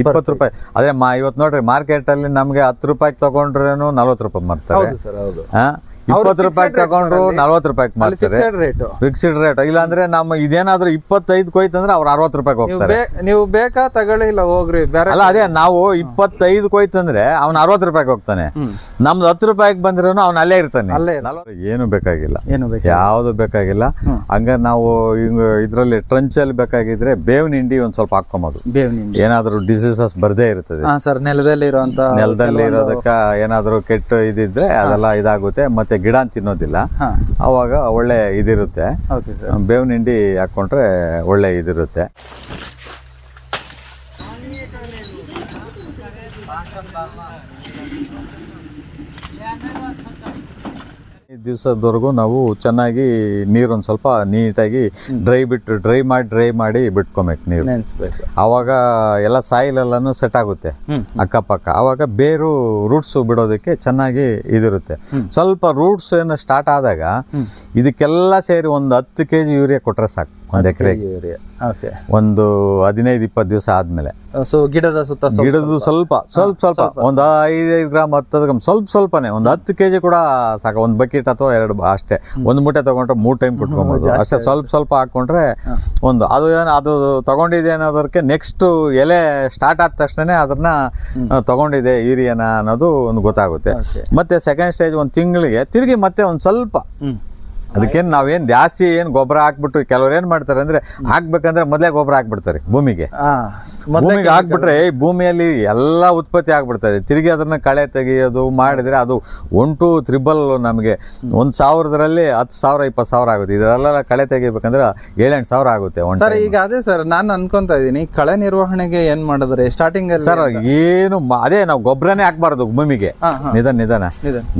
ಇಪ್ಪತ್ತು ರೂಪಾಯಿ. ಅದೇ ಮಾ ಇವತ್ತು ನೋಡ್ರಿ ಮಾರ್ಕೆಟ್ ಅಲ್ಲಿ ನಮಗೆ ಹತ್ತು ರೂಪಾಯಿ ತಗೊಂಡ್ರೇನು ನಲ್ವತ್ತು ರೂಪಾಯಿ ಮಾರ್ತಾರೆ. ಇಪ್ಪತ್ತು ರೂಪಾಯಿ ತಗೊಂಡ್ರು. ನಲ್ವತ್ತು ರೂಪಾಯಿ ಮಾಡ್ತಾರೆ ಫಿಕ್ಸೆಡ್ ರೇಟು ಫಿಕ್ಸ್ಡ್ ರೇಟ್ ಇಲ್ಲಾಂದ್ರೆ ನಮ್ಮ ಇದೇನಾದ್ರೂ ಇಪ್ಪತ್ತೈದು ಕೊಯ್ತಂದ್ರೆ ಅವ್ರು ಅರವತ್ತು ರೂಪಾಯಿ ಹೋಗ್ತಾರೆ. ನೀವು ಬೇಕಾ ತಗೊಳ್ಳಿ ಇಲ್ಲ ಹೋಗ್ರಿ ಬೇರೆ ಅಲ್ಲ ಅದೇ ನಾವು ಇಪ್ಪತ್ತೈದು ಕೊಯ್ತಂದ್ರೆ ಅವ್ನ ಅರವತ್ತು ರೂಪಾಯಿ ಹೋಗ್ತಾನೆ. ನಮ್ದು ಹತ್ತು ರೂಪಾಯಿಗೆ ಬಂದ್ರೂ ಅವ್ನು ಅಲ್ಲೇ ಇರ್ತಾನೆ. ಅಲ್ಲೇ ಏನು ಬೇಕಾಗಿಲ್ಲ. ಏನು ಯಾವುದು ಬೇಕಾಗಿಲ್ಲ. ಹಂಗ ನಾವು ಹಿಂಗ ಇದ್ರಲ್ಲಿ ಟ್ರಂಚ್ ಅಲ್ಲಿ ಬೇಕಾಗಿದ್ರೆ ಬೇವಿನ ಹಿಂಡಿ ಒಂದ್ ಸ್ವಲ್ಪ ಹಾಕೊಂಬೋದು ಏನಾದ್ರೂ ಡಿಸೀಸಸ್ ಬರ್ದೇ ಇರ್ತದೆ. ಸರ್ ನೆಲದಲ್ಲಿ ಇರುವಂತ ನೆಲದಲ್ಲಿ ಇರೋದಕ್ಕ ಏನಾದ್ರೂ ಕೆಟ್ಟ ಇದಿದ್ರೆ ಅದೆಲ್ಲ ಇದಾಗುತ್ತೆ. ಮತ್ತೆ ಗಿಡ ತಿನ್ನೋದಿಲ್ಲ. ಅವಾಗ ಒಳ್ಳೆ ಇದಿರುತ್ತೆ. ಬೇವಿನ ಹಿಂಡಿ ಹಾಕೊಂಡ್ರೆ ಒಳ್ಳೆ ಇದಿರುತ್ತೆ. ದಿವಸದವರೆಗೂ ನಾವು ಚೆನ್ನಾಗಿ ನೀರೊಂದು ಸ್ವಲ್ಪ ನೀಟಾಗಿ ಡ್ರೈ ಬಿಟ್ಟು ಡ್ರೈ ಮಾಡಿ ಡ್ರೈ ಮಾಡಿ ಬಿಟ್ಕೊಬೇಕು ನೀರು. ನೆನ್ಸ್ಬೇಕು. ಆವಾಗ ಎಲ್ಲ ಸಾಯಿಲ್ ಎಲ್ಲಾನು ಸೆಟ್ ಆಗುತ್ತೆ ಅಕ್ಕಪಕ್ಕ. ಆವಾಗ ಬೇರು ರೂಟ್ಸ್ ಬಿಡೋದಕ್ಕೆ ಚೆನ್ನಾಗಿ ಇದಿರುತ್ತೆ. ಸ್ವಲ್ಪ ರೂಟ್ಸ್ ಏನು ಸ್ಟಾರ್ಟ್ ಆದಾಗ ಇದಕ್ಕೆಲ್ಲ ಸೇರಿ ಒಂದು ಹತ್ತು ಕೆ ಜಿ ಯೂರಿಯಾ ಕೊಟ್ಟರೆ ಸಾಕು. ಒಂದು ಎಕರೆ. ಓಕೆ ಒಂದು ಹದಿನೈದು ಇಪ್ಪತ್ತು ದಿವಸ ಆದ್ಮೇಲೆ. ಸೊ ಗಿಡದ ಸುತ್ತ ಗಿಡದ ಸ್ವಲ್ಪ. ಸ್ವಲ್ಪ ಸ್ವಲ್ಪ ಒಂದು ಐದೈದು ಗ್ರಾಮ್ ಹತ್ತದ ಗ್ರಾಮ್ ಸ್ವಲ್ಪ ಸ್ವಲ್ಪನೇ. ಒಂದು ಹತ್ತು ಕೆಜಿ ಕೂಡ ಸಾಕು. ಒಂದು ಬಕೆಟ್ ಅಥವಾ ಎರಡು ಅಷ್ಟೇ. ಒಂದು ಮೂಟೆ ತಗೊಂಡ್ರೆ ಮೂರು ಟೈಮ್ ಕುಟ್ಕೊಬೋದು. ಅಷ್ಟೇ ಸ್ವಲ್ಪ ಸ್ವಲ್ಪ ಹಾಕೊಂಡ್ರೆ ಒಂದು ಅದು ಏನು ಅದು ತಗೊಂಡಿದೆ ಅನ್ನೋದಕ್ಕೆ ನೆಕ್ಸ್ಟ್ ಎಲೆ ಸ್ಟಾರ್ಟ್ ಆದ ತಕ್ಷಣನೇ ಅದನ್ನ ತಗೊಂಡಿದೆ ಯೂರಿಯಾನ ಅನ್ನೋದು ಒಂದು ಗೊತ್ತಾಗುತ್ತೆ. ಮತ್ತೆ ಸೆಕೆಂಡ್ ಸ್ಟೇಜ್ ಒಂದು ತಿಂಗಳಿಗೆ ತಿರುಗಿ ಮತ್ತೆ ಒಂದು ಸ್ವಲ್ಪ ಅದಕ್ಕೇನು ನಾವೇನು ಜಾಸ್ತಿ ಏನು ಗೊಬ್ಬರ ಹಾಕ್ಬಿಟ್ಟು ಕೆಲವ್ರು ಏನು ಮಾಡ್ತಾರೆ ಅಂದ್ರೆ ಹಾಕ್ಬೇಕಂದ್ರೆ ಮೊದಲೇ ಗೊಬ್ಬರ ಹಾಕ್ಬಿಡ್ತಾರೆ ಭೂಮಿಗೆ. ಭೂಮಿಗೆ ಹಾಕ್ಬಿಟ್ರೆ ಈ ಭೂಮಿಯಲ್ಲಿ ಎಲ್ಲ ಉತ್ಪತ್ತಿ ಆಗ್ಬಿಡ್ತದೆ. ತಿರುಗಿ ಅದನ್ನ ಕಳೆ ತೆಗೆಯೋದು ಮಾಡಿದ್ರೆ ಅದು ಒನ್ ಟು ತ್ರಿಬಲ್ ನಮಗೆ ಒಂದು ಸಾವಿರದಲ್ಲಿ ಹತ್ತು ಸಾವಿರ ಇಪ್ಪತ್ತು ಸಾವಿರ ಆಗುತ್ತೆ. ಇದರಲ್ಲೆಲ್ಲ ಕಳೆ ತೆಗಿಬೇಕಂದ್ರೆ ಏಳೆಂಟು ಸಾವಿರ ಆಗುತ್ತೆ ಸರ್ ಈಗ ಅದೇ ಸರ್ ನಾನು ಅನ್ಕೊಂತ ಇದೀನಿ ಕಳೆ ನಿರ್ವಹಣೆಗೆ ಏನು ಮಾಡಿದ್ರೆ ಸ್ಟಾರ್ಟಿಂಗ್ ಸರ್ ಏನು ಅದೇ ನಾವು ಗೊಬ್ಬರನೇ ಹಾಕ್ಬಾರ್ದು ಭೂಮಿಗೆ. ನಿಧಾನ ನಿಧಾನ.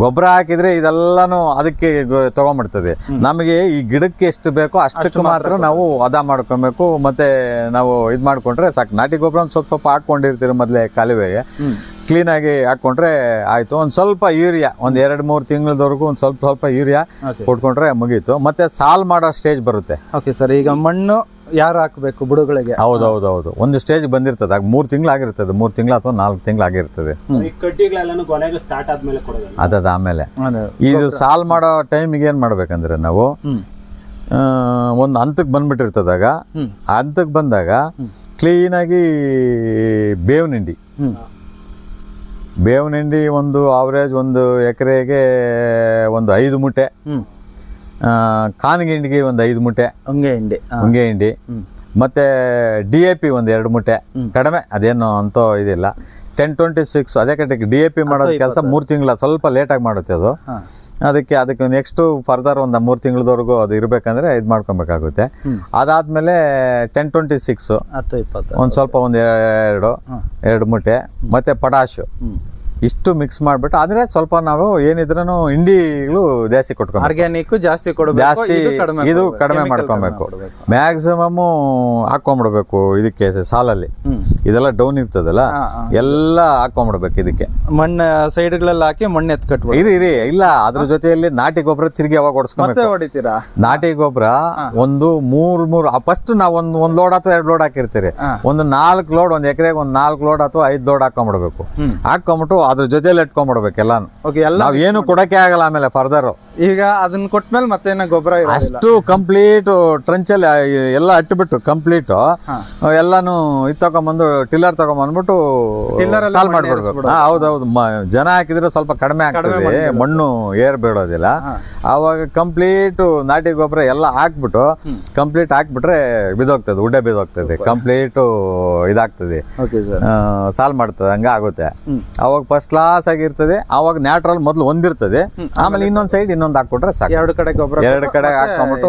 ಗೊಬ್ಬರ ಹಾಕಿದ್ರೆ ಇದೆಲ್ಲಾನು ಅದಕ್ಕೆ ತಗೊಂಡ್ಬಿಡ್ತದೆ. ನಮಗೆ ಈ ಗಿಡಕ್ಕೆ ಎಷ್ಟು ಬೇಕೋ ಅಷ್ಟಕ್ಕೆ ಮಾತ್ರ ನಾವು ಅದ ಮಾಡ್ಕೊಬೇಕು ಮತ್ತೆ ನಾವು ಇದ್ ಮಾಡ್ಕೊಂಡ್ರೆ ಸಾಕು. ನಾಟಿ ಗೊಬ್ಬರ ಒಂದ್ ಸ್ವಲ್ಪ ಸ್ವಲ್ಪ ಹಾಕೊಂಡಿರ್ತೀರಿ ಮೊದಲೇ ಕಾಲುವೆಗೆ ಕ್ಲೀನ್ ಕ್ಲೀನಾಗಿ ಹಾಕೊಂಡ್ರೆ ಆಯ್ತು. ಒಂದ್ ಸ್ವಲ್ಪ ಯೂರಿಯಾ ಒಂದ್ ಎರಡ್ ಮೂರು ತಿಂಗಳವರೆಗೂ ಒಂದ್ ಸ್ವಲ್ಪ ಸ್ವಲ್ಪ ಯೂರಿಯಾ ಕೊಟ್ಕೊಂಡ್ರೆ ಮುಗೀತು. ಮತ್ತೆ ಸಾಲ್ ಮಾಡೋ ಸ್ಟೇಜ್ ಬರುತ್ತೆ. ಓಕೆ ಸರ್ ಈಗ ಮಣ್ಣು ಯಾರು ಹಾಕಬೇಕು ಬುಡಗಳಿಗೆ? ಹೌದು ಒಂದು ಸ್ಟೇಜ್ ಬಂದಿರ್ತದೆ. ಆಗ ಮೂರು ತಿಂಗಳು ಆಗಿರ್ತದೆ. ಮೂರು ತಿಂಗಳು ಅಥವಾ ನಾಲ್ಕು ತಿಂಗಳು ಆಗಿರ್ತದೆ. ಈ ಕಡ್ಡಿಗಳೆಲ್ಲನೂ ಕೊನೆಗೆ ಸ್ಟಾರ್ಟ್ ಆದ್ಮೇಲೆ ಅದಾದ ಆಮೇಲೆ. ಇದು ಸಾಲ್ ಮಾಡೋ ಟೈಮಿಗೆ ಏನ್ ಮಾಡ್ಬೇಕಂದ್ರೆ ನಾವು ಒಂದು ಹಂತಕ್ಕೆ ಬಂದ್ಬಿಟ್ಟಿರ್ತದಾಗ ಆ ಹಂತಕ್ಕೆ ಬಂದಾಗ ಕ್ಲೀನಾಗಿ ಬೇವಿನ ಹಿಂಡಿ ಹ್ಮ್. ಬೇವಿನ ಹಿಂಡಿ ಒಂದು ಆವರೇಜ್ ಒಂದು ಎಕರೆಗೆ ಒಂದು ಐದು ಆ, ಕಾನಿಗೆ ಹಿಂಡಿಗೆ ಒಂದು ಐದು ಮುಟ್ಟೆ ಹಂಗೆ ಹಿಂಡಿ. ಹಂಗೆ ಹಿಂಡಿ. ಮತ್ತೆ ಡಿ ಎ ಪಿ ಒಂದು ಎರಡು ಮುಟ್ಟೆ ಕಡಿಮೆ ಅದೇನು ಅಂತ ಇದಿಲ್ಲ. ಟೆನ್ ಟ್ವೆಂಟಿ ಸಿಕ್ಸ್ ಅದೇ ಕಟ್ಟಿಗೆ ಡಿ ಎ ಪಿ ಮಾಡೋದು ಕೆಲಸ ಮೂರು ತಿಂಗಳ ಸ್ವಲ್ಪ ಲೇಟಾಗಿ ಮಾಡುತ್ತೆ ಅದು. ಅದಕ್ಕೆ ಅದಕ್ಕೆ ನೆಕ್ಸ್ಟ್ ಫರ್ದರ್ ಒಂದು ಮೂರು ತಿಂಗಳದವರೆಗೂ ಅದು ಇರಬೇಕಂದ್ರೆ ಇದು ಮಾಡ್ಕೊಬೇಕಾಗುತ್ತೆ. ಅದಾದಮೇಲೆ ಟೆನ್ ಟ್ವೆಂಟಿ ಸಿಕ್ಸು ಒಂದು ಸ್ವಲ್ಪ ಒಂದು ಎರಡು. ಎರಡು ಮುಟ್ಟೆ ಮತ್ತೆ ಪಟಾಶು. ಇಷ್ಟು ಮಿಕ್ಸ್ ಮಾಡ್ಬಿಟ್ಟು ಆದ್ರೆ ಸ್ವಲ್ಪ ನಾವು ಏನಿದ್ರೂ ಹಿಂಡಿಗಳು ಜಾಸ್ತಿ ಕೊಟ್ಕೋ ಆರ್ಗ್ಯಾನಿಕ್ ಜಾಸ್ತಿ ಜಾಸ್ತಿ ಇದು ಕಡಿಮೆ ಮಾಡ್ಕೊಬೇಕು. ಮ್ಯಾಕ್ಸಿಮಮ್ ಹಾಕೊಂಡ್ಬಿಡ್ಬೇಕು ಇದಕ್ಕೆ ಸಾಲಲ್ಲಿ. ಇದೆಲ್ಲ ಡೌನ್ ಇರ್ತದಲ್ಲ. ಎಲ್ಲ ಹಾಕೊಂಡ್ಬಿಡ್ಬೇಕು ಇದಕ್ಕೆ. ಮಣ್ಣು ಸೈಡ್ಗಳಲ್ಲಿ ಹಾಕಿ ಮಣ್ಣು ಎತ್ ಕಟ್ಬಿಡಿ ಇರಿ ಇರಿ ಇಲ್ಲ ಅದ್ರ ಜೊತೆಯಲ್ಲಿ ನಾಟಿ ಗೊಬ್ಬರ ತಿರುಗಿ ಯಾವಾಗ ಹೊಡ್ಸ್ಕೊಬೇಕು? ಹೊಡಿತೀರಾ? ನಾಟಿ ಗೊಬ್ಬರ ಒಂದು ಮೂರ್ ಮೂರ್ ಫಸ್ಟ್ ನಾವ್ ಒಂದ್ ಒಂದ್ ಲೋಡ್ ಅಥವಾ ಎರಡು ಲೋಡ್ ಹಾಕಿರ್ತೀರಿ. ಒಂದ್ ನಾಲ್ಕು ಲೋಡ್ ಒಂದ್ ಎಕರೆಗೆ ಒಂದ್ ನಾಲ್ಕು ಲೋಡ್ ಅಥವಾ ಐದ್ ಲೋಡ್ ಹಾಕೊಂಡ್ಬಿಡ್ಬೇಕು ಹಾಕೊಂಬಿಟ್ಟು ಹಾಕೊಂಡ್ಬಿಟ್ಟು ಅದ್ರ ಜೊತೆಲಿ ಇಟ್ಕೊಂಡ್ಬಿಡ್ಬೇಕು ಎಲ್ಲಾನು. ಓಕೆ ಎಲ್ಲ ನಾವು ಏನು ಕೊಡಕ್ಕೆ ಆಗಲ್ಲ ಆಮೇಲೆ ಫರ್ದರ್ ಈಗ ಅದನ್ನ ಕೊಟ್ಮೇಲೆ ಮತ್ತೇನ ಗೊಬ್ಬರ ಇರೋದಿಲ್ಲ. ಅಷ್ಟು ಕಂಪ್ಲೀಟ್ ಟ್ರಂಚಲ್ಲಿ ಎಲ್ಲ ಅಟ್ಬಿಟ್ಟು ಕಂಪ್ಲೀಟ್. ಎಲ್ಲಾನು ಇದು ತಗೊಂಬಂದು ಟಿಲ್ಲರ್ ತಗೊಂಬಂದ್ಬಿಟ್ಟು ಟಿಲ್ಲರ್ ಅಲ್ಲೇ ಸಾಲ್ ಮಾಡ್ಬಿಡ್ಬೇಕು. ಹೌದೌದು. ಜನ ಹಾಕಿದ್ರೆ ಸ್ವಲ್ಪ ಕಡಿಮೆ ಆಗ್ತದೆ. ಮಣ್ಣು ಏರ್ ಬೀಳೋದಿಲ್ಲ ಅವಾಗ ಆವಾಗ ಕಂಪ್ಲೀಟ್ ನಾಟಿ ಗೊಬ್ಬರ ಎಲ್ಲ ಹಾಕ್ಬಿಟ್ಟು ಕಂಪ್ಲೀಟ್ ಹಾಕ್ಬಿಟ್ರೆ ಬಿದೋಗ್ತದೆ ಉಡ್ಡೆ ಬಿದೋಗ್ತದೆ ಕಂಪ್ಲೀಟ್ ಇದಾಗ್ತದೆ. ಸಾಲ್ ಮಾಡ್ತದೆ ಹಂಗ ಆಗುತ್ತೆ. ಅವಾಗ ಫಸ್ಟ್ ಕ್ಲಾಸ್ ಆಗಿರ್ತದೆ ಅವಾಗ ನ್ಯಾಟ್ರಲ್ ಮೊದಲು ಒಂದಿರ್ತದೆ. ಆಮೇಲೆ ಇನ್ನೊಂದ್ ಸೈಡ್ ಇನ್ನೊಂದ್ ಹಾಕೊಂಡ್ರೆ ಸಾಕು. ಎರಡು ಕಡೆ ಗೊಬ್ಬರ ಎರಡು ಕಡೆ ಹಾಕೊಂಡ್ಬಿಟ್ಟು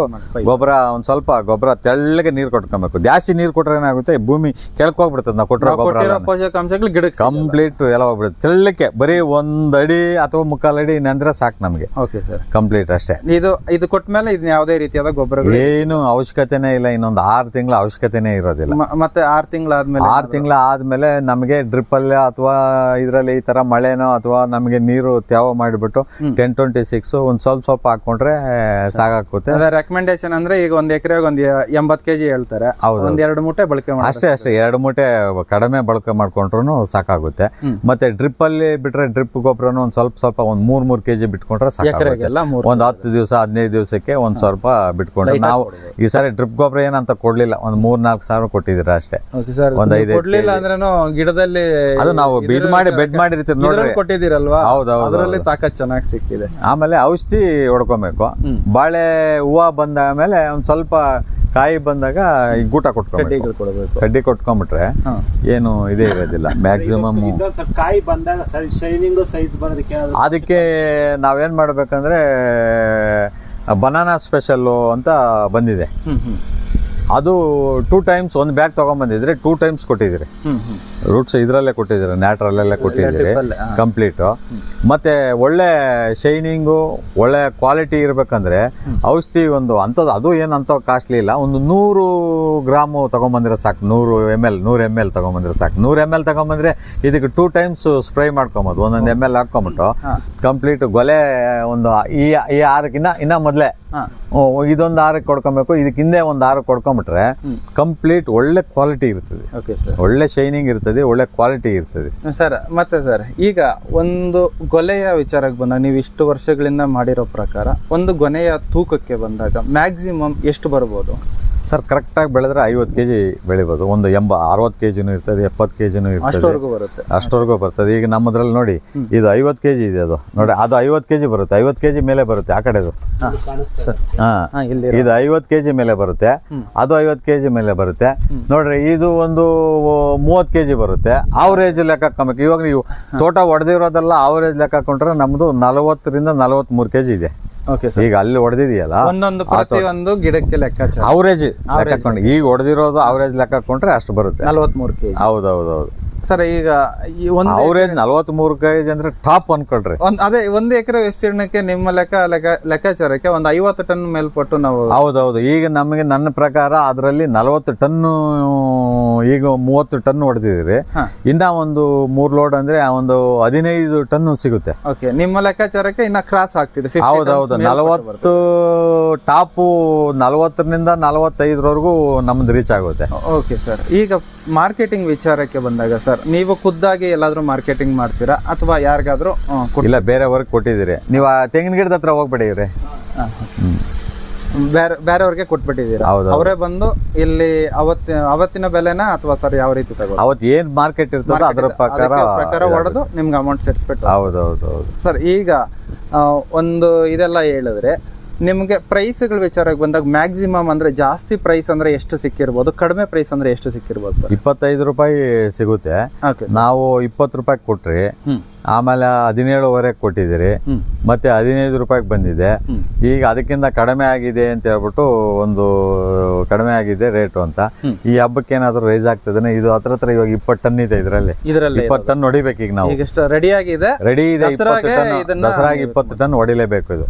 ಗೊಬ್ಬರ ಒಂದ್ ಸ್ವಲ್ಪ ಗೊಬ್ಬರ ತೆಳ್ಳಗೆ ನೀರ್ ಕೊಟ್ಕೊಬೇಕು. ಜಾಸ್ತಿ ನೀರ್ ಕೊಟ್ರೆ ಏನಾಗುತ್ತೆ? ಭೂಮಿ ಕೆಳಕೋಗ್ಬಿಡ್ತದೆ ನಾವು ಕೊಟ್ಟರೆ ಗೊಬ್ಬರ ಪೋಷಕಾಂಶಗಳು ಗಿಡಕ್ಕೆ ಕಂಪ್ಲೀಟ್ ಎಲ್ಲ ಹೋಗ್ಬಿಡುತ್ತೆ. ತೆಳ್ಳಕ್ಕೆ ಬರೀ ಒಂದ್ ಅಡಿ ಅಥವಾ ಮುಕ್ಕಾಲ್ ಅಡಿ ನೆಂದ್ರೆ ಸಾಕು ನಮಗೆ. Okay sir. ಕಂಪ್ಲೀಟ್ ಅಷ್ಟೇ. ಇದು ಇದು ಕೊಟ್ಮೇಲೆ ಇದನ್ನ ಯಾವುದೇ ರೀತಿಯಾದ ಗೊಬ್ಬರ ಏನು ಅವಶ್ಯಕತೆನೇ ಇಲ್ಲ. ಇನ್ನೊಂದು ಆರು ತಿಂಗಳ ಅವಶ್ಯಕತೆನೇ ಇರೋದಿಲ್ಲ. ಮತ್ತೆ ಆರು ತಿಂಗಳಾದ್ಮೇಲೆ ಆರು ತಿಂಗಳ ಆದ್ಮೇಲೆ ನಮಗೆ ಡ್ರಿಪ್ ಅಲ್ಲಿ ಅಥವಾ ಇದ್ರಲ್ಲಿ ಈ ತರ ಮಳೆನೋ ಅಥವಾ ನಮಗೆ ನೀರು ತ್ಯಾವ ಮಾಡಿಬಿಟ್ಟು ಟೆನ್ ಟ್ವೆಂಟಿ ಸಿಕ್ಸ್ ಒಂದ್ ಸ್ವಲ್ಪ ಸ್ವಲ್ಪ ಹಾಕೊಂಡ್ರೆ ಸಾಕಾಗುತ್ತೆ ರೆಕಮೆಂಡೇಶನ್ ಅಂದ್ರೆ ಈಗ ಒಂದ್ ಎಕರೆಗೆ ಒಂದ್ ಎಂಬತ್ ಕೆಜಿ ಹೇಳ್ತಾರೆ. ಹೌದು. ಒಂದ್ ಎರಡು ಮೂಟೆ ಬಳಕೆ ಅಷ್ಟೇ ಅಷ್ಟೇ ಎರಡು ಮೂಟೆ ಕಡಿಮೆ ಬಳಕೆ ಮಾಡ್ಕೊಂಡ್ರು ಸಾಕಾಗುತ್ತೆ. ಮತ್ತೆ ಡ್ರಿಪ್ ಅಲ್ಲಿ ಬಿಟ್ರೆ ಡ್ರಿಪ್ ಗೊಬ್ಬರನು ಒಂದ್ ಸ್ವಲ್ಪ ಸ್ವಲ್ಪ ಒಂದ್ ಮೂರ್ ಮೂರ್ ಕೆಜಿ ಬಿಟ್ಕೊಂಡ್ರೆ ಸಾಕಾಗುತ್ತೆ. ಒಂದ್ ಹತ್ತು ದಿವಸ ಹದಿನೈದು ದಿವಸಕ್ಕೆ ಒಂದ್ ಸ್ವಲ್ಪ ಬಿಟ್ಕೊಂಡ್ರೆ. ನಾವು ಈ ಸಾರಿ ಡ್ರಿಪ್ ಗೊಬ್ಬರ ಏನಂತ ಕೊಡ್ಲಿಲ್ಲ. ಒಂದ್ ಮೂರ್ ನಾಲ್ಕು ಸಾವಿರ ಕೊಟ್ಟಿದ್ದೀರ ಅಷ್ಟೇ. ಒಂದ್ ಐದು ಕೊಡ್ಲಿಲ್ಲ ಅಂದ್ರೇನು ಗಿಡದಲ್ಲಿ ಅದು ನಾವು ಬೀದ್ ಮಾಡಿ ಬೆಡ್ ಮಾಡಿರ್ತೀವಿ ನೋಡ್ರಿ. ಇದ್ರಲ್ಲಿ ಕೊಟ್ಟಿದ್ದೀರಲ್ವಾ? ಹೌದೌದು ಅದರಲ್ಲಿ ತಾಕತ್ ಚೆನ್ನಾಗಿ ಸಿಕ್ಕಿದೆ. ಆಮೇಲೆ ಔಷಧಿ ಹೊಡ್ಕೊಬೇಕು. ಹ್ಮ್. ಬಾಳೆ ಹೂವು ಬಂದ ಮೇಲೆ ಒಂದು ಸ್ವಲ್ಪ ಕಾಯಿ ಬಂದಾಗ ಈ ಗೂಟ ಕೊಟ್ಕೊಬೇಕು. ಕೊಡಬೇಕು. ಕಡ್ಡಿ ಕೊಟ್ಕೊಂಡ್ಬಿಟ್ರೆ. ಏನು ಇದೇ ಇರೋದಿಲ್ಲ. ಮ್ಯಾಕ್ಸಿಮಮ್ ಕಾಯಿ ಬಂದಾಗ ಶೈನಿಂಗ್ ಸೈಜ್ ಬರೋದಕ್ಕೆ ಅದಕ್ಕೆ ನಾವೇನ್ ಮಾಡ್ಬೇಕಂದ್ರೆ ಬನಾನಾ ಸ್ಪೆಷಲ್ಲು ಅಂತ ಬಂದಿದೆ. ಅದು ಟೂ ಟೈಮ್ಸ್ ಒಂದು ಬ್ಯಾಗ್ ತಗೊಂಡ್ಬಂದಿದ್ರೆ ಟೂ ಟೈಮ್ಸ್ ಕೊಟ್ಟಿದ್ರಿ ರೂಟ್ಸ್ ಇದ್ರಲ್ಲೇ ಕೊಟ್ಟಿದ್ದೀರಿ ನ್ಯಾಟ್ರಲ್ಲೇ ಕೊಟ್ಟಿದ್ದೀರಿ. ಕಂಪ್ಲೀಟು ಮತ್ತೆ ಒಳ್ಳೆ ಶೈನಿಂಗು ಒಳ್ಳೆ ಕ್ವಾಲಿಟಿ ಇರಬೇಕಂದ್ರೆ ಔಷಧಿ ಒಂದು ಅಂಥದ್ದು ಅದು ಏನು ಅಂತ ಕಾಸ್ಟ್ಲಿ ಇಲ್ಲ. ಒಂದು ನೂರು ಗ್ರಾಮು ತೊಗೊಂಬಂದ್ರೆ ಸಾಕು ನೂರು ಎಂ ಎಲ್ ನೂರು ಎಂ ಎಲ್ ತೊಗೊಂಬಂದ್ರೆ ಸಾಕು. ನೂರು ಎಂ ಎಲ್ ತೊಗೊಂಬಂದ್ರೆ ಇದಕ್ಕೆ ಟೂ ಟೈಮ್ಸ್ ಸ್ಪ್ರೇ ಮಾಡ್ಕೊಬೋದು. ಒಂದೊಂದು ಎಂ ಎಲ್ ಹಾಕ್ಕೊಂಬಿಟ್ಟು ಕಂಪ್ಲೀಟ್ ಗೊಲೆ ಒಂದು ಈ ಈ ಆರಕ್ಕಿನ್ನ ಇನ್ನ ಮೊದಲೇ ಇದೊಂದು ಆರಕ್ಕೆ ಕೊಡ್ಕೊಬೇಕು ಇದಕ್ಕೆ ಹಿಂದೆ ಒಂದು ಆರಕ್ಕೆ ಕೊಡ್ಕೊಂಬಿಟ್ರೆ ಕಂಪ್ಲೀಟ್ ಒಳ್ಳೆ ಕ್ವಾಲಿಟಿ ಇರ್ತದೆ. ಓಕೆ ಸರ್ ಒಳ್ಳೆ ಶೈನಿಂಗ್ ಇರ್ತದೆ ಒಳ್ಳೆ ಕ್ವಾಲಿಟಿ ಇರ್ತದೆ. ಸರ್ ಮತ್ತೆ ಸರ್ ಈಗ ಒಂದು ಗೊಲೆಯ ವಿಚಾರಕ್ಕೆ ಬಂದಾಗ ನೀವು ಇಷ್ಟು ವರ್ಷಗಳಿಂದ ಮಾಡಿರೋ ಪ್ರಕಾರ ಒಂದು ಗೊನೆಯ ತೂಕಕ್ಕೆ ಬಂದಾಗ ಮ್ಯಾಕ್ಸಿಮಮ್ ಎಷ್ಟು ಬರ್ಬೋದು? ಸರ್ ಕರೆಕ್ಟಾಗಿ ಬೆಳೆದ್ರೆ ಐವತ್ತು ಕೆ ಜಿ ಬೆಳಿಬೋದು. ಒಂದು ಎಂಬ ಅರವತ್ತು ಕೆ ಜಿನೂ ಇರ್ತದೆ ಎಪ್ಪತ್ತು ಕೆ ಜಿನೂ ಇರ್ತದೆ. ಅಷ್ಟವರೆಗೂ ಬರುತ್ತೆ. ಅಷ್ಟವರೆಗೂ ಬರ್ತದೆ. ಈಗ ನಮ್ಮದ್ರಲ್ಲಿ ನೋಡಿ ಇದು ಐವತ್ತು ಕೆ ಜಿ ಇದೆ ಅದು. ನೋಡಿ ಅದು ಐವತ್ತು ಕೆ ಜಿ ಬರುತ್ತೆ. ಐವತ್ತು ಕೆ ಜಿ ಮೇಲೆ ಬರುತ್ತೆ ಆ ಕಡೆದು. ಹಾಂ ಇದು ಐವತ್ತು ಕೆ ಜಿ ಮೇಲೆ ಬರುತ್ತೆ. ಅದು ಐವತ್ತು ಕೆ ಜಿ ಮೇಲೆ ಬರುತ್ತೆ. ನೋಡ್ರಿ ಇದು ಒಂದು ಮೂವತ್ತು ಕೆ ಜಿ ಬರುತ್ತೆ. ಆವರೇಜ್ ಲೆಕ್ಕ ಕಮ್ಮಿ ಇವಾಗ ನೀವು ತೋಟ ಹೊಡೆದಿರೋದೆಲ್ಲ ಆವರೇಜ್ ಲೆಕ್ಕ ಹಾಕೊಂಡ್ರೆ ನಮ್ದು ನಲವತ್ತರಿಂದ ನಲವತ್ತ್ಮೂರು ಕೆ ಜಿ ಇದೆ. ಈಗ ಅಲ್ಲಿ ಹೊಡೆದಿದೆಯಲ್ಲ? ಒಂದೊಂದು ಪ್ರತಿಯೊಂದು ಗಿಡಕ್ಕೆ ಲೆಕ್ಕಾಚಾರ ಅವರೇಜ್ ಲೆಕ್ಕ ಹಾಕೊಂಡು ಈಗ ಹೊಡೆದಿರೋದು ಅವರೇಜ್ ಲೆಕ್ಕ ಹಾಕೊಂಡ್ರೆ ಅಷ್ಟು ಬರುತ್ತೆ. ನಲವತ್ಮೂರು ಕೆಜಿ. ಹೌದೌದೌದು. ಸರ್ ಈಗ ಈ ಒಂದು ಮೂರು ಕೆ ಜಿ ಅಂದ್ರೆ ಟಾಪ್ ಅನ್ಕೊಳ್ರಿ ಒಂದ್ ಅದೇ ಒಂದು ಎಕರೆ ವಿಸ್ತೀರ್ಣಕ್ಕೆ ನಿಮ್ಮ ಲೆಕ್ಕ ಲೆಕ್ಕ ಲೆಕ್ಕಾಚಾರಕ್ಕೆ ಒಂದು ಐವತ್ತು ಟನ್ ಮೇಲ್ಪಟ್ಟು ನಾವು ಹೌದೌದು. ಈಗ ನಮಗೆ ನನ್ನ ಪ್ರಕಾರ ಅದರಲ್ಲಿ ನಲವತ್ತು ಟನ್ ಈಗ ಮೂವತ್ತು ಟನ್ ಹೊಡೆದಿದ್ದೀರಿ. ಇನ್ನ ಒಂದು ಮೂರ್ ಲೋಡ್ ಅಂದ್ರೆ ಒಂದು ಹದಿನೈದು ಟನ್ ಸಿಗುತ್ತೆ. ಓಕೆ ನಿಮ್ಮ ಲೆಕ್ಕಾಚಾರಕ್ಕೆ ಇನ್ನ ಕ್ರಾಸ್ ಆಗ್ತಿದೆ. 50 ಹೌದೌದು. ನಲವತ್ತು ಟಾಪು ನಲವತ್ತರಿಂದ ನಲವತ್ತೈದರವರೆಗೂ ನಮ್ದು ರೀಚ್ ಆಗುತ್ತೆ. ಓಕೆ ಸರ್ ಈಗ ಮಾರ್ಕೆಟಿಂಗ್ ವಿಚಾರಕ್ಕೆ ಬಂದಾಗ ಸರ್ ನೀವು ಖುದ್ದಾಗಿ ಎಲ್ಲಾದ್ರೂ ಮಾರ್ಕೆಟಿಂಗ್ ಮಾಡ್ತೀರಾ ಅಥವಾ ಯಾರಿಗಾದ್ರೂ ಇಲ್ಲ ಬೇರೆ ಇಲ್ಲ ಬೇರೆಯವ್ರಿಗೆ ಕೊಟ್ಟಿದ್ದೀರಿ. ನೀವು ಆ ತೆಂಗಿನ ಗಿಡದ ಹತ್ರ ಹೋಗ್ಬೇಡಿ ಬೇರೆ ಬೇರೆಯವ್ರಿಗೆ ಕೊಟ್ಬಿಟ್ಟಿದ್ದೀರಾ? ಹೌದು. ಅವರೇ ಬಂದು ಇಲ್ಲಿ ಅವತ್ತಿನ ಅವತ್ತಿನ ಬೆಲೆನ ಅಥವಾ ಸರ್ ಯಾವ ರೀತಿ ತಗೋ ಅವತ್ತು ಏನ್ ಮಾರ್ಕೆಟ್ ಇರ್ತದೋ ಅದರ ಪ್ರಕಾರ ಪ್ರಕಾರ ಹೊಡೆದು ನಿಮ್ಗೆ ಅಮೌಂಟ್ ಸೇರಿಸ್ಬಿಟ್ಟು. ಹೌದೌದು ಹೌದು. ಸರ್ ಈಗ ಆ, ಒಂದು ಇದೆಲ್ಲ ಹೇಳಿದ್ರೆ ನಿಮಗೆ ಪ್ರೈಸ್ಗಳ ವಿಚಾರಕ್ಕೆ ಬಂದಾಗ ಮ್ಯಾಕ್ಸಿಮಮ್ ಅಂದರೆ ಜಾಸ್ತಿ ಪ್ರೈಸ್ ಅಂದರೆ ಎಷ್ಟು ಸಿಕ್ಕಿರ್ಬೋದು? ಕಡಿಮೆ ಪ್ರೈಸ್ ಅಂದರೆ ಎಷ್ಟು ಸಿಕ್ಕಿರ್ಬೋದು ಸರ್ ಇಪ್ಪತ್ತೈದು ರೂಪಾಯಿ ಸಿಗುತ್ತೆ. ಓಕೆ ನಾವು ಇಪ್ಪತ್ತು ರೂಪಾಯಿ ಕೊಟ್ರಿ ಆಮೇಲೆ ಹದಿನೇಳುವರೆಗೆ ಕೊಟ್ಟಿದ್ದೀರಿ. ಮತ್ತೆ ಹದಿನೈದು ರೂಪಾಯಿಗೆ ಬಂದಿದೆ. ಈಗ ಅದಕ್ಕಿಂತ ಕಡಿಮೆ ಆಗಿದೆ ಅಂತ ಹೇಳ್ಬಿಟ್ಟು ಒಂದು ಕಡಿಮೆ ಆಗಿದೆ ರೇಟು ಅಂತ. ಈ ಹಬ್ಬಕ್ಕೆ ಏನಾದ್ರು ರೈಸ್ ಆಗ್ತದೆ ಇದು ಹತ್ರ ಹತ್ರ ಇವಾಗ ಇಪ್ಪತ್ತು ಟನ್ ಇದೆ ಇದರಲ್ಲಿ. ಇದರಲ್ಲಿ ಇಪ್ಪತ್ತು ಟನ್ ಹೊಡಿಬೇಕು ಈಗ ನಾವು ರೆಡಿ ಆಗಿದೆ? ರೆಡಿ ಇದೆ ದಸರಾಗೆ ಇಪ್ಪತ್ತು ಟನ್ ಹೊಡಿಲೇಬೇಕು ಇದು.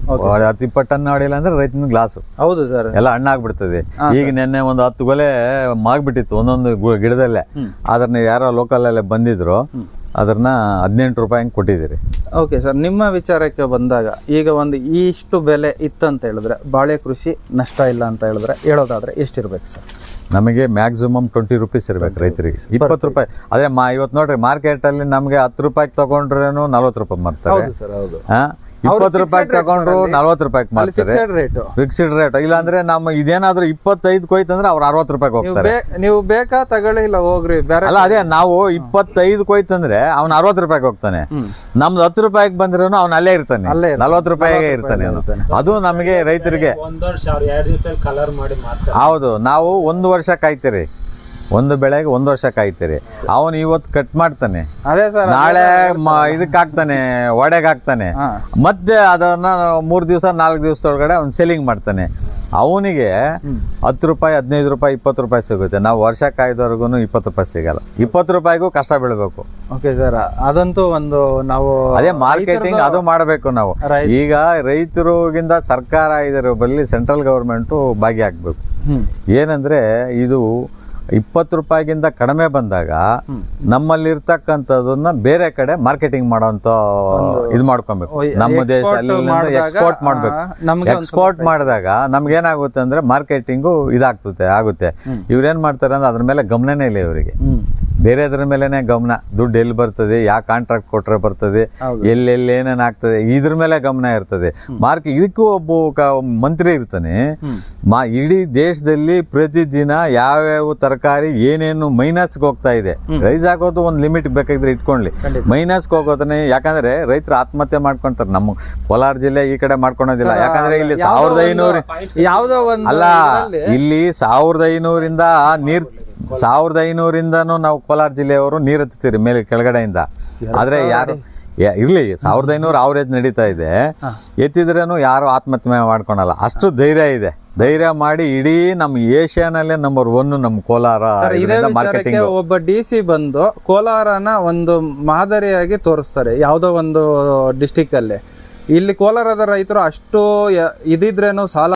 ಹತ್ತು ಇಪ್ಪತ್ತು ಟನ್ ಹೊಡಿಲ್ಲ ಅಂದ್ರೆ ರೈತನ ಗ್ಲಾಸ್ ಹೌದು ಸರ್. ಎಲ್ಲ ಹಣ್ಣಾಗ್ಬಿಡ್ತದೆ ಈಗ ನಿನ್ನೆ ಒಂದು ಹತ್ತು ಗೊಲೆ ಮಾಗ್ಬಿಟ್ಟಿತ್ತು ಒಂದೊಂದು ಗಿಡದಲ್ಲೇ. ಅದನ್ನ ಯಾರೋ ಲೋಕಲ್ ಅಲ್ಲೇ ಬಂದಿದ್ರು. ಅದನ್ನ ಹದಿನೆಂಟು ರೂಪಾಯಿ ಹಂಗೆ ಕೊಟ್ಟಿದ್ದೀರಿ. ಓಕೆ ಸರ್ ನಿಮ್ಮ ವಿಚಾರಕ್ಕೆ ಬಂದಾಗ ಈಗ ಒಂದು ಇಷ್ಟು ಬೆಲೆ ಇತ್ತಂತ ಹೇಳಿದ್ರೆ ಬಾಳೆ ಕೃಷಿ ನಷ್ಟ ಇಲ್ಲ ಅಂತ ಹೇಳಿದ್ರೆ ಹೇಳೋದಾದ್ರೆ ಎಷ್ಟಿರ್ಬೇಕು ಸರ್ ನಮಗೆ ಮ್ಯಾಕ್ಸಿಮಮ್ ಟ್ವೆಂಟಿ ರುಪೀಸ್ ಇರ್ಬೇಕು ರೈತರಿಗೆ. ಇಪ್ಪತ್ತು ರೂಪಾಯಿ. ಅದೇ ಮಾ ಇವತ್ತು ನೋಡ್ರಿ ಮಾರ್ಕೆಟಲ್ಲಿ ನಮಗೆ ಹತ್ತು ರೂಪಾಯಿಗೆ ತಗೊಂಡ್ರೇನು ನಲ್ವತ್ತು ರೂಪಾಯಿ ಮಾಡ್ತಾರೆ. ಇಪ್ಪತ್ತು ರೂಪಾಯಿ ತಗೊಂಡ್ರು ನಲ್ವತ್ತು ರೂಪಾಯಿ ಮಾಡ್ತಾರೆ fixed fixed rate fixed rate ಇಲ್ಲಾಂದ್ರೆ ನಮ್ಮ ಇದೇನಾದ್ರೂ ಇಪ್ಪತ್ತೈದು ಕೊಯ್ತಂದ್ರೆ ಅವ್ರು ಅರವತ್ತು ರೂಪಾಯಿ ಹೋಗ್ತಾರೆ. ನೀವು ಬೇಕಾ ತಗೊಳ್ಳಿ ಇಲ್ಲ ಹೋಗ್ರಿ ಬೇರೆ ಅಲ್ಲ ಅದೇ ನಾವು ಇಪ್ಪತ್ತೈದು ಕೊಯ್ತಂದ್ರೆ ಅವ್ನು ಅರವತ್ತು ರೂಪಾಯಿಗೆ ಹೋಗ್ತಾನೆ. ನಮ್ದು ಹತ್ತು ರೂಪಾಯಿಗೆ ಬಂದ್ರೂ ಅವ್ನು ಅಲ್ಲೇ ಇರ್ತಾನೆ. ನಲ್ವತ್ತು ರೂಪಾಯಿಗೆ ಇರ್ತಾನೆ ಅದು ನಮಗೆ ರೈತರಿಗೆ ಒಂದ್ ವರ್ಷ ಅವ್ರು ಎರಡ್ ಕಲರ್ ಮಾಡಿ ಮಾರ್ತಾರೆ. ಹೌದು ನಾವು ಒಂದು ವರ್ಷ ಕಾಯ್ತೀರಿ. ಒಂದು ಬೆಳೆಗೆ ಒಂದು ವರ್ಷ ಕಾಯ್ತೀರಿ. ಅವನು ಇವತ್ತು ಕಟ್ ಮಾಡ್ತಾನೆ. ಅದೇ ಸರ್ ನಾಳೆ ಇದಕ್ಕೆ ಹಾಕ್ತಾನೆ ಒಡೆಗೆ ಹಾಕ್ತಾನೆ. ಮತ್ತೆ ಅದನ್ನ ಮೂರು ದಿವಸ ನಾಲ್ಕು ದಿವಸದೊಳಗಡೆ ಅವ್ನು ಸೆಲ್ಲಿಂಗ್ ಮಾಡ್ತಾನೆ. ಅವನಿಗೆ ಹತ್ತು ರೂಪಾಯಿ ಹದಿನೈದು ರೂಪಾಯಿ ಇಪ್ಪತ್ತು ರೂಪಾಯಿ ಸಿಗುತ್ತೆ. ನಾವು ವರ್ಷ ಕಾಯ್ದವ್ರಿಗೂ ಇಪ್ಪತ್ತು ರೂಪಾಯಿ ಸಿಗಲ್ಲ. ಇಪ್ಪತ್ತು ರೂಪಾಯಿಗೂ ಕಷ್ಟ ಬೀಳ್ಬೇಕು. ಓಕೆ ಸರ್ ಅದಂತೂ ಒಂದು ನಾವು ಅದೇ ಮಾರ್ಕೆಟಿಂಗ್ ಅದು ಮಾಡಬೇಕು ನಾವು. ಈಗ ರೈತರಿಗಿಂತ ಸರ್ಕಾರ ಇದರ ಬರಲಿ ಸೆಂಟ್ರಲ್ ಗೌರ್ಮೆಂಟು ಭಾಗಿಯಾಗಬೇಕು ಏನಂದ್ರೆ ಇದು ಇಪ್ಪತ್ತು ರೂಪಾಯಿಗಿಂತ ಕಡಿಮೆ ಬಂದಾಗ ನಮ್ಮಲ್ಲಿ ಇರ್ತಕ್ಕಂಥದನ್ನ ಬೇರೆ ಕಡೆ ಮಾರ್ಕೆಟಿಂಗ್ ಮಾಡೋಂಥ ಇದು ಮಾಡ್ಕೊಬೇಕು. ನಮ್ಮ ದೇಶದಲ್ಲಿ ಎಕ್ಸ್ಪೋರ್ಟ್ ಮಾಡ್ಬೇಕು. ಎಕ್ಸ್ಪೋರ್ಟ್ ಮಾಡಿದಾಗ ನಮ್ಗೇನಾಗುತ್ತೆ ಅಂದ್ರೆ ಮಾರ್ಕೆಟಿಂಗು ಇದಾಗ್ತದೆ ಆಗುತ್ತೆ. ಇವ್ರೇನ್ ಮಾಡ್ತಾರೆ ಅಂದ್ರೆ ಅದ್ರ ಮೇಲೆ ಗಮನನೇ ಇಲ್ಲ ಇವರಿಗೆ. ಹ್ಮ್ ಬೇರೆದ್ರ ಮೇಲೆನೆ ಗಮನ ದುಡ್ಡು ಎಲ್ಲಿ ಬರ್ತದೆ ಯಾವ ಕಾಂಟ್ರಾಕ್ಟ್ ಕೊಟ್ರೆ ಬರ್ತದೆ ಹೌದು. ಎಲ್ಲೆಲ್ಲಿ ಏನೇನ್ ಆಗ್ತದೆ ಇದ್ರ ಮೇಲೆ ಗಮನ ಇರ್ತದೆ. ಮಾರ್ಕ್ ಇದಕ್ಕೂ ಒಬ್ಬ ಮಂತ್ರಿ ಇರ್ತಾನೆ. ಮಾ ಇಡೀ ದೇಶದಲ್ಲಿ ಪ್ರತಿದಿನ ಯಾವ್ಯಾವ ತರಕಾರಿ ಏನೇನು ಮೈನಸ್ಗೆ ಹೋಗ್ತಾ ಇದೆ. ರೈಸ್ ಹಾಕೋದು ಒಂದು ಲಿಮಿಟ್ ಬೇಕಾಗಿದ್ರೆ ಇಟ್ಕೊಳ್ಳಿ ಮೈನಸ್ಗೆ ಹೋಗೋದನ್ನೇ ಯಾಕಂದ್ರೆ ರೈತರು ಆತ್ಮಹತ್ಯೆ ಮಾಡ್ಕೊಂತಾರೆ. ನಮ್ಮ ಕೋಲಾರ ಜಿಲ್ಲೆ ಈ ಕಡೆ ಮಾಡ್ಕೊಳೋದಿಲ್ಲ. ಯಾಕಂದ್ರೆ ಇಲ್ಲಿ ಸಾವಿರದ ಐನೂರು ಅಲ್ಲ ಇಲ್ಲಿ ಸಾವಿರದ ಐನೂರಿಂದ ನೀರ್ ಸಾವಿರದ ಐನೂರಿಂದನೂ ನಾವು ಕೋಲಾರ ಜಿಲ್ಲೆಯವರು ನೀರ್ ಹತ್ತೀರಿ ಮೇಲೆ ಕೆಳಗಡೆಯಿಂದ. ಆದ್ರೆ ಯಾರು ಇರಲಿ ಸಾವಿರದ ಐನೂರು ಅವರೇಜ್ ನಡೀತಾ ಇದೆ. ಎತ್ತಿದ್ರೇನು ಯಾರು ಆತ್ಮಹತ್ಯೆ ಮಾಡ್ಕೊಳಲ್ಲ. ಅಷ್ಟು ಧೈರ್ಯ ಇದೆ. ಧೈರ್ಯ ಮಾಡಿ ಇಡೀ ನಮ್ಮ ಏಷ್ಯಾನಲ್ಲೇ ನಂಬರ್ ಒನ್ ನಮ್ಮ ಕೋಲಾರ ಮಾರ್ಕೆಟಿಂಗ್ ಒಬ್ಬ ಡಿ ಸಿ ಬಂದು ಕೋಲಾರನ ಒಂದು ಮಾದರಿಯಾಗಿ ತೋರಿಸ್ತಾರೆ ಯಾವುದೋ ಒಂದು ಡಿಸ್ಟಿಕ್ ಅಲ್ಲಿ. ಇಲ್ಲಿ ಕೋಲಾರದ ರೈತರು ಅಷ್ಟು ಇದ್ರೇನು ಇದಿದ್ರೇನು ಸಾಲ